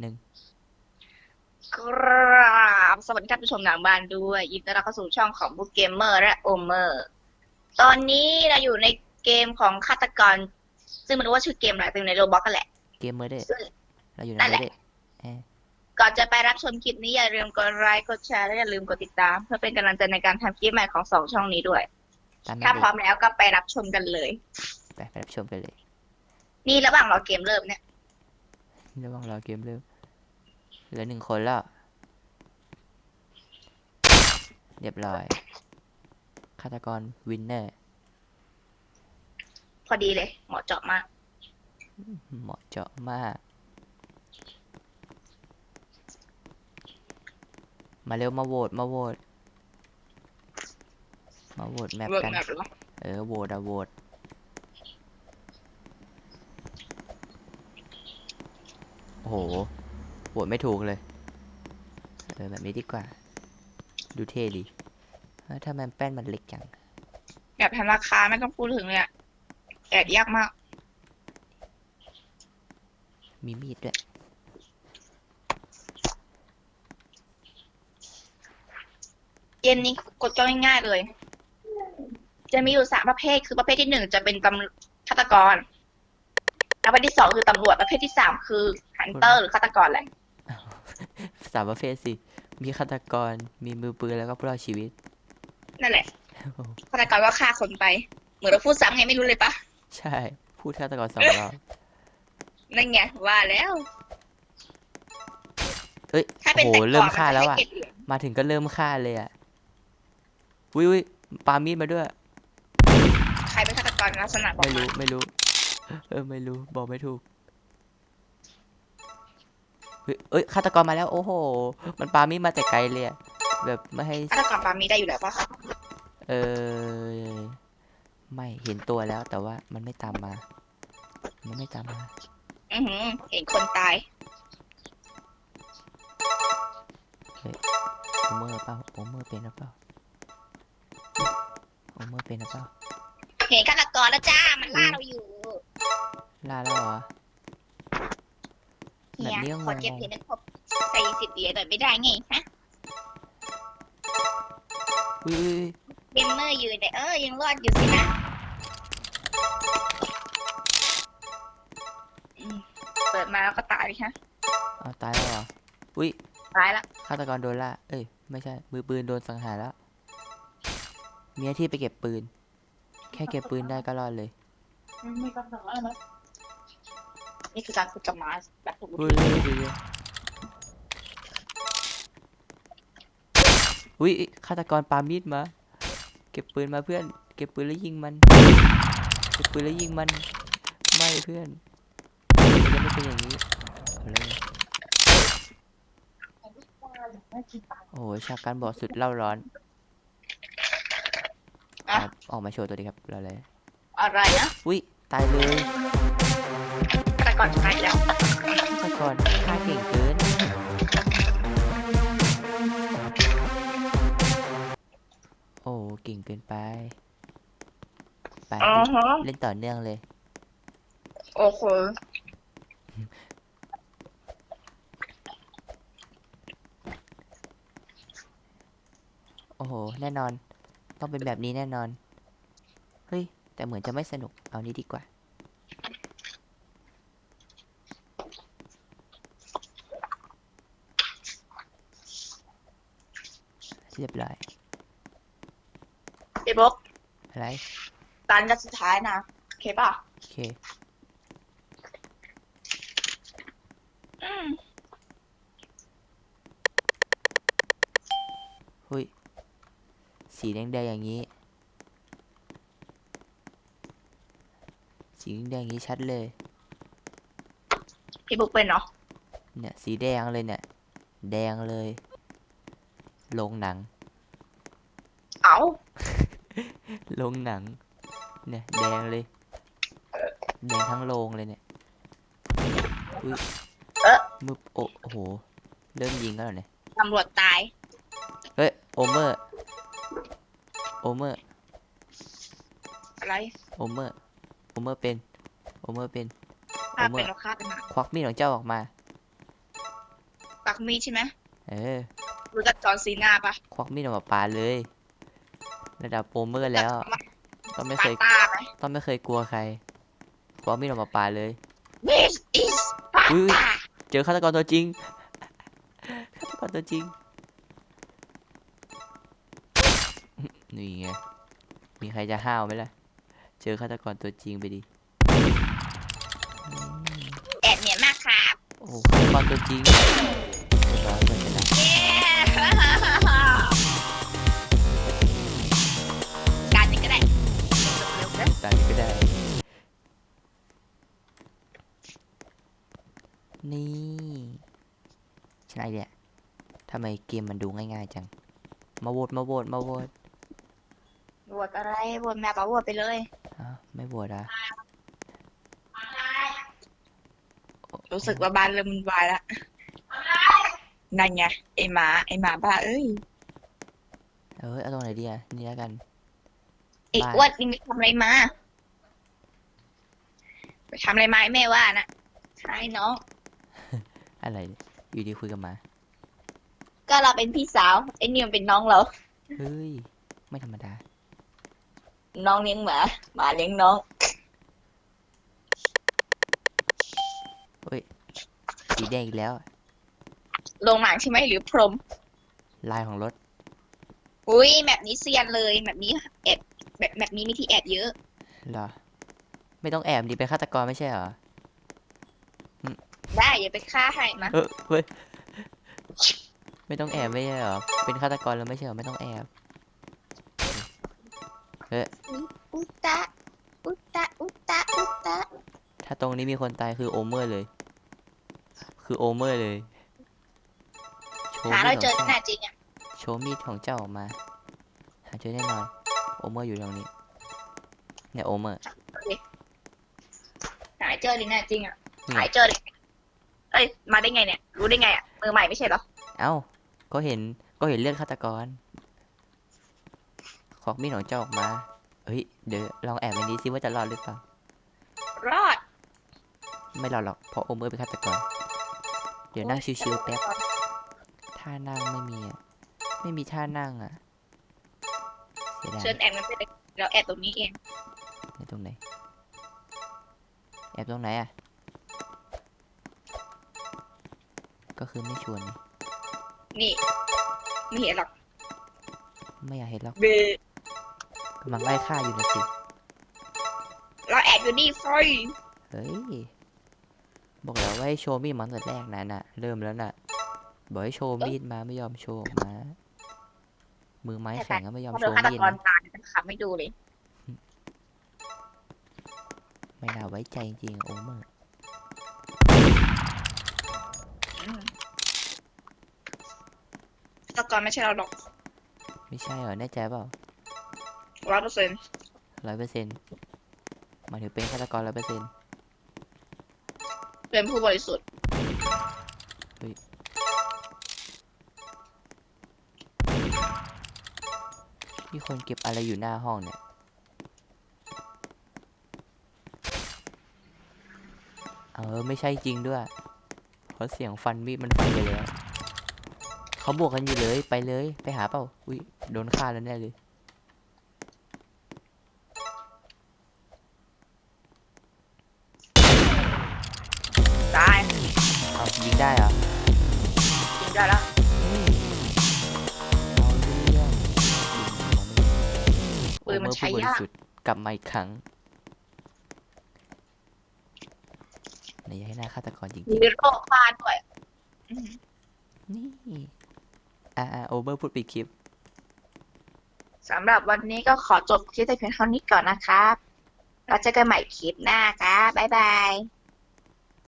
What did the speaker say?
หนึ่งกราบสวัสดีท่านผู้ชมทางบ้านด้วยยินดีต้อนรับเข้าสู่ช่องของบุ๊กเกมเมอร์และโอเมอร์ ตอนนี้เราอยู่ในเกมของฆาตกร ซึ่งไม่รู้ว่าชื่อเกมอะไรเป็นในโรบ็อกกันแหละ เกมเมอร์เดซึ่ง เราอยู่ในนั่นเมแหอละ ร์เดก่อนจะไปรับชมคลิปนี้อย่าลืมกดไลค์กดแชร์และอย่าลืมกดติดตาม เพื่อเป็นกำลังใจในการทำคลิปใหม่ของสองช่องนี้ด้วย ตามถ้านั้นพร้อเลยมแล้วก็ไปรับชมกันเลย ไปไปรับชมกันเลย นี่ระหว่างรอเกมเริ่มเนี่ย ระหว่างรอเกมเริ่มเหลือหนึ่งคนแล้ว เรียบร้อยฆาตกรวินเนอร์พอดีเลย เหมาะเจาะมาก เหมาะเจาะมาก มาเร็วมาโหวตมาโหวตมาโหวตแมปเวิร์กกันแมปเหรอเออโหวตอะโหวต โอ้โหโหวตไม่ถูกเลยเออแบบนี้ดีกว่า ดูเท่ดีเอ้าถ้ามันแป้นมันเล็กจัง แบบธนาคารไม่ต้องพูดถึงเลยอะแอดยากมาก มีมีดด้วยเกมนี้กดก็ง่ายๆเลย จะมีอยู่สามประเภท คือประเภทที่หนึ่งจะเป็นตำฆาตกรประเภทที่สองคือตำรวจ ประเภทที่สามคือ ฮันเตอร์หรือฆาตกรแหละสามประเภทสิ มีฆาตกร มีมือปืนแล้วก็ผู้รอดชีวิต นั่นแหละฆาตกรก็ฆ่าคนไป เหมือนเราพูดซ้ำไงไม่รู้เลยปะ ใช่ พูดฆาตกรสองรอบ นั่นไงว่าแล้วเอ้ยถ้าเป็นโอ้โหแต่ก่อนเริ่มฆ่าแล้วมันอะจะให้เก็บเหรียญมาถึงก็เริ่มฆ่าเลยอะวิววิปามีดมาด้วย ใครเป็นฆาตกรลักษณะบอกไม่มารู้ไม่รู้ เออไม่รู้บอกไม่ถูก เฮ้ยเอ้ยฆาตกรมาแล้ว โอ้โห มันปามีดมาแต่ไกลเลยอะแบบไม่ให้ ฆาตกรปามีได้อยู่แล้วปะเออไม่เห็นตัวแล้วแต่ว่ามันไม่ตามมา มันไม่ตามมา อือหือเห็นคนตาย โอเมอร์เปล่าโอเมอร์เป็นหรือเปล่าโอเมอร์เป็นหรือเปล่าเห็นฆาตกรแล้วจ้า มันล่าเราอยู่ ล่าแล้วเหรอ เฮียแบบนี้ก็งงขอเก็บเหรียญให้ครบสี่สิบเหรียญหน่อยไม่ได้ไงฮะอุ้ยเกมเมอร์ยืนเนี่ยเออยังรอดอยู่สินะอืมเปิดมาแล้วก็ตายฮะเอาตายแล้วเหรออุ้ยตายละฆาตกรโดนล่าเอ้ยไม่ใช่มือปืนโดนสังหารแล้วมีหน้าที่ไปเก็บปืน แค่เก็บปืนได้ก็รอดเลย นี่คือการฝึกกำมาแบบถูกอุ้ยอุ้ยอุ้ยอุ้ยอุ้ยฆาตกรปามีดมา เก็บปืนมาเพื่อน เก็บปืนแล้วยิงมัน เก็บปืนแล้วยิงมัน ไม่เพื่อนมันจะไม่เป็นอย่างนี้เอาเลยโอ้โหฉากการบอกสุดเล่าร้อนอะเอาออกมาโชว์ตัวดีครับเราเลย อะไรนะ อุ้ยตายเลย ฆาตกรตายแล้วฆาตกรฆ่าเก่งเกิน โอ้เก่งเกินไป ไป อ๋อฮะเล่นต่อเนื่องเลย โอ้โหโอ้โห แน่นอน ต้องเป็นแบบนี้แน่นอน เฮ้ย แต่เหมือนจะไม่สนุก เอานี้ดีกว่า เรียบร้อยเดบอกอะไรตานกันสุดท้ายนะโอเคป่ะโอเคอืมหุยสีแดงๆอย่างนี้ สีแดงๆอย่างนี้ชัดเลย พี่บุ๊กเป็นเนาะเนี่ยสีแดงเลยเนี่ย แดงเลย โรงหนัง เอ้าโรงหนัง เนี่ยแดงเลย แดงทั้งโรงเลยเนี่ยอุ้ยเอ๊ะมือโอโอ้โห เริ่มยิงแล้วเหรอเนี่ยตำรวจตาย เฮ้ย โอเมอร์ โอเมอร์ อะไร โอเมอร์ โอเมอร์เป็น โอเมอร์เป็น โอถ้าเมอเป็นร์เราฆ่าเป็นหมาควักมีดของเจ้าออกมาปักมีดใช่ไหมเออ รู้จักจอร์นซีนาปะควักมีดออกมาปาเลยระดับโปรเมอร์แล้วต้องไม่ปาเคยตาไหม ต้องไม่เคยกลัวใครควักมีดออกมาปาเลย This is ปาอุ้ยตาเจอฆาตกรตัวจริง ฆาตกรตัวจริง นี่ไง มีใครจะห้าวไหมล่ะ เจอฆาตกรตัวจริงไปดิอืมแอบเนียนมากครับ โอ้โหฆาตกรตัวจริงเรียบร้อยเพื่อนชนะเย้ การนี้ก็ได้เร็วๆนะตอนนี้ก็ได้ นี่ชนะอีกเนี่ยทำไมเกมมันดูง่ายๆจัง มาโหวตมาโหวตมาโหวตบวชอะไรบวชแม่ปะบวชไปเลยอ้าวไม่โหวตอะรู้สึกว่าบ้านเริ่มวุ่นวายแล้ว นั่นไงไอหมาไอหมาบ้าเอ้ยเอ้ยเอาตรงไหนดีอะนี่แล้วกัน ไอ้บ้า อ้วนนี่ไปทำอะไรมาไปทำอะไรมาไอ้แม่ว่านะใช่น้อง อะไรเนี่ยอยู่ดีคุยกับหมา ก็เราเป็นพี่สาวไอ้นี่มันเป็นน้องเรา เฮ้ย ไม่ธรรมดา น้องเลี้ยงหมาหมาเลี้ยงน้อง สีแดงอีกแล้ว ลงหนังใช่ไหมหรือพรหมลายของรถ อุ้ยแบบนี้เซียนเลยแบบนี้แอบแบบแบบนี้มีที่แอบเยอะ เหรอ ไม่ต้องแอบดิเป็นฆาตกรไม่ใช่เหรอ ได้อย่าไปฆ่าให้มาเออเฮ้ย ไม่ต้องแอบไม่ใช่เหรอ เป็นฆาตกรแล้วไม่ใช่เหรอ ไม่ต้องแอบ อุตตะอุตตะอุตตะอุตตะถ้าตรงนี้มีคนตายคือโอเมอร์เลย คือโอเมอร์เลยโช ว์หามีเราดขเจอองที่ไหนเจ้าจริงอะโชว์มีดของเจ้าออกมา หาเจอแน่นอน โอเมอร์อยู่ตรงนี้ เนี่ยโอเมอร์ หาเจอที่ไหนจริงอะนี่หายเจอเลยเอ้ยมาได้ไงเนี่ย รู้ได้ไงอะมือใหม่ไม่ใช่เหรอเอ้า ก็เห็น ก็เห็นเลือดฆาตกรควักมีดของเจ้าออกมา เฮ้ย เดี๋ยวลองแอบในนี้ซิว่าจะรอดหรือเปล่า รอดไม่รอดหรอก เพราะโอเมอร์เป็นฆาตกร เดี๋ยวนั่งชิวๆแป๊บ ท่านั่งไม่มีอะ ไม่มีท่านั่งอะเสียดายเชิญแอบมันไปเลยเราแอบตรงนี้เอง ในตรงไหน แอบตรงไหนอะ ก็คือไม่ชวนนี่นี่ไม่เห็นหรอกไม่อยากเห็นหรอกเบกำลังไล่ฆ่าอยู่นะสิ เราแอบอยู่นี่ฟอยเฮ้ย บอกแล้วว่าให้โชว์มีดมาตั้งแต่แรกนะน่ะ เริ่มแล้วน่ะ บอกให้โชว์มีดมาไม่ยอมโชว์ออกมา มือไม้แข็งก็ไม่ยอมพอโชโดนว์ฆาตมีดกรนะตายมันขับไม่ดูเลย ไม่น่าไว้ใจจริงๆโอเมอร์อืมฆาตกรไม่ใช่เราหรอก ไม่ใช่เหรอ แน่ใจเปล่าร้อยเปอร์เซ็นต์ร้อยเปอร์เซ็นต์หมายถึงเป็นฆาตกรร้อยเปอร์เซ็นต์เป็นผู้บริสุทธิ์ มีคนเก็บอะไรอยู่หน้าห้องเนี่ย เออ ไม่ใช่จริงด้วย เพราะเสียงฟันมีดมันฟันไปแล้ว เขาบวกกันอยู่เลยไปเลย ไปหาเปล่า อุ้ยโดนฆ่าแล้วแน่เลยตายเอายิงได้เหรอยิงได้แล้ว บริยากสุทธิ์กลับมาอีกครั้งไหนอยากให้หน้าฆาตกรจริงมีโรคพลาดด้วยอืมๆนี่อ่าโอเวอร์พูดปิดคลิปสำหรับวันนี้ก็ขอจบคลิปแต่เพียงเท่านี้ก่อนนะครับเราเจอกันใหม่คลิปหน้าครับบ๊ายบาย